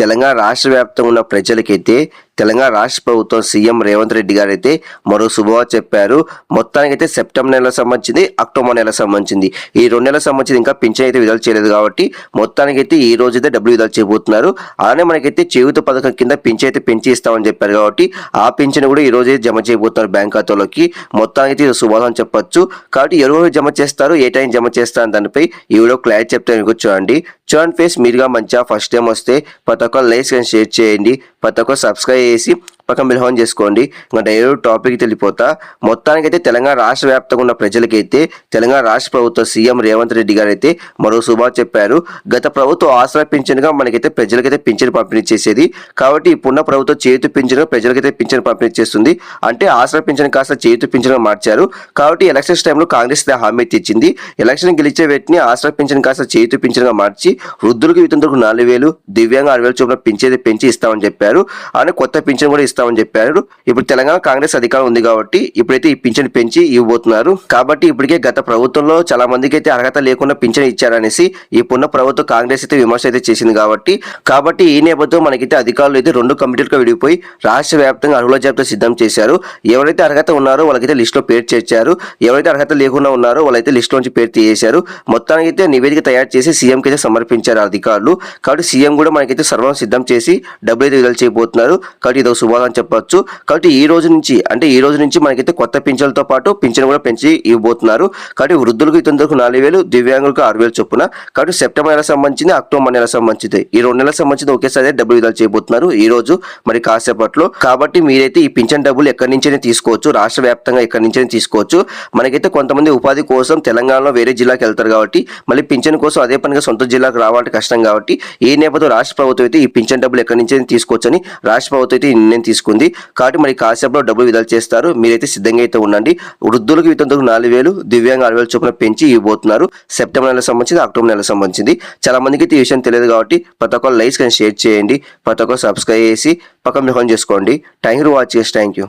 తెలంగాణ రాష్ట్ర వ్యాప్తంగా ఉన్న ప్రజలకైతే తెలంగాణ రాష్ట్ర ప్రభుత్వం సీఎం రేవంత్ రెడ్డి గారు అయితే మరో శుభవార్త చెప్పారు. మొత్తానికైతే సెప్టెంబర్ నెల సంబంధించింది అక్టోబర్ నెల సంబంధించింది. ఈ రెండు నెలల సంబంధించి ఇంకా పింఛన్ అయితే విడుదల చేయలేదు కాబట్టి మొత్తానికైతే ఈ రోజు అయితే డబ్బులు విడుదల చేయబోతున్నారు. అలానే మనకైతే చేయూత పథకం కింద పింఛన్ అయితే పెంచి ఇస్తామని చెప్పారు కాబట్టి ఆ పింఛన్ కూడా ఈ రోజు అయితే జమ చేయబోతున్నారు బ్యాంక్ ఖాతాలోకి. మొత్తానికి ఇది శుభాసం చెప్పొచ్చు. కాబట్టి ఎవరు జమ చేస్తారు ఏ టైం జమ చేస్తారు దానిపై ఈ వీడియో క్లారిటీ చెప్తే మీకు చూడండి. చూడండి ఫేస్ మీరుగా మంచిగా ఫస్ట్ టైం వస్తే ప్రతి ఒక్క లైక్స్ అండ్ షేర్ చేయండి ప్రతి ఒక్క సబ్స్క్రైబ్ చేసి పక్కన బిల్హోన్ చేసుకోండి. ఇంకా డైరెక్ట్ టాపిక్ మొత్తానికి మొత్తానికైతే తెలంగాణ రాష్ట్ర వ్యాప్తంగా ఉన్న ప్రజలకైతే తెలంగాణ రాష్ట్ర ప్రభుత్వ సీఎం రేవంత్ రెడ్డి గారు అయితే మరో శుభా చెప్పారు. గత ప్రభుత్వం ఆసరా పింఛన్గా మనకైతే ప్రజలకైతే పింఛన్ పంపిణీ చేసేది. కాబట్టి ఇప్పుడున్న ప్రభుత్వం చేతు పింఛన్ ప్రజలకైతే పింఛన్ పంపిణీ చేస్తుంది. అంటే ఆసరా పింఛన్ కాస్త చేతు పింఛన్గా మార్చారు. కాబట్టి ఎలక్షన్స్ టైంలో కాంగ్రెస్ హామీ తెచ్చింది. ఎలక్షన్ గెలిచే వ్యక్తిని ఆసరా పింఛన్ కాస్త చేతు పింఛన్గా మార్చి వృద్ధులకు వితంతులకు నాలుగు వేలు దివ్యాంగ ఆరు వేల చొప్పున పెంచేది పెంచి ఇస్తామని చెప్పారు. అని కొత్త పింఛన్ కూడా ఇస్తామని చెప్పారు. ఇప్పుడు తెలంగాణ కాంగ్రెస్ అధికారం ఉంది కాబట్టి ఇప్పుడైతే ఈ పింఛన్ పెంచి ఇవ్వబోతున్నారు. కాబట్టి ఇప్పటికే గత ప్రభుత్వంలో చాలా మందికి అయితే అర్హత లేకుండా పింఛన్ ఇచ్చారనేసి ఇప్పుడున్న ప్రభుత్వం కాంగ్రెస్ అయితే విమర్శ అయితే చేసింది కాబట్టి కాబట్టి ఈ నేపథ్యం మనకైతే అధికారులు అయితే రెండు కమిటీలుగా విడిపోయి రాష్ట్ర వ్యాప్తంగా అర్హుల జాబితా సిద్ధం చేశారు. ఎవరైతే అర్హత ఉన్నారో వాళ్ళకైతే లిస్టులో పేరు చేర్చారు. ఎవరైతే అర్హత లేకుండా ఉన్నారో వాళ్ళైతే లిస్ట్ నుంచి పేరు తీసేశారు. మొత్తానికి అయితే నివేదిక తయారు చేసి సీఎంకి అయితే సమర్పించారు అధికారులు. కాబట్టి సీఎం కూడా మనకైతే సర్వం సిద్ధం చేసి డబ్బులు అయితే విడుదల చేయబోతున్నారు. కాబట్టి ఇదో ఒక అని చెప్పొచ్చు. కాబట్టి ఈ రోజు నుంచి అంటే ఈ రోజు నుంచి మనకైతే కొత్త పింఛన్లతో పాటు పింఛన్ కూడా పెంచి ఇవ్వబోతున్నారు. కాబట్టి వృద్ధులకు ఇతరులకు నాలుగు వేలు దివ్యాంగులకు ఆరు వేలు చొప్పున. కాబట్టి సెప్టెంబర్ నెల సంబంధించింది అక్టోబర్ నెల సంబంధించింది. ఈ రెండు నెలల సంబంధించి ఒకేసారి డబ్బులు విడుదల చేయబోతున్నారు. ఈ రోజు మరి కాసేపట్లో. కాబట్టి మీరైతే ఈ పింఛన్ డబ్బులు ఎక్కడి నుంచైనా తీసుకోవచ్చు. రాష్ట్ర వ్యాప్తంగా ఎక్కడి నుంచైనా తీసుకోవచ్చు. మనకైతే కొంతమంది ఉపాధి కోసం తెలంగాణలో వేరే జిల్లాకి వెళ్తారు కాబట్టి మళ్ళీ పింఛన్ కోసం అదే పనిగా సొంత జిల్లాకు రావాలంటే కష్టం కాబట్టి ఈ నేపథ్యంలో రాష్ట్ర ప్రభుత్వం అయితే ఈ పింఛన్ డబ్బులు ఎక్కడి నుంచి తీసుకోవచ్చని రాష్ట్ర ప్రభుత్వం అయితే నిర్ణయం తీసుకుంది. కాబట్టి మరి కాసేపులో డబ్బులు విడుదల చేస్తారు. మీరైతే సిద్ధంగా అయితే ఉండండి. వృద్ధులకు వితంతులకు నాలుగు వేలు దివ్యాంగ ఆరు వేలు చొప్పున పెంచి ఇవ్వబోతున్నారు. సెప్టెంబర్ నెల సంబంధించింది అక్టోబర్ నెల సంబంధించింది. చాలా మందికి అయితే ఈ విషయం తెలియదు కాబట్టి ప్రతి ఒక్కరు లైక్స్ కానీ షేర్ చేయండి. ప్రతి ఒక్కరు సబ్స్క్రైబ్ చేసి పక్కన మిహం చేసుకోండి. థ్యాంక్ యూ వాచ్ చేసి థ్యాంక్ యూ.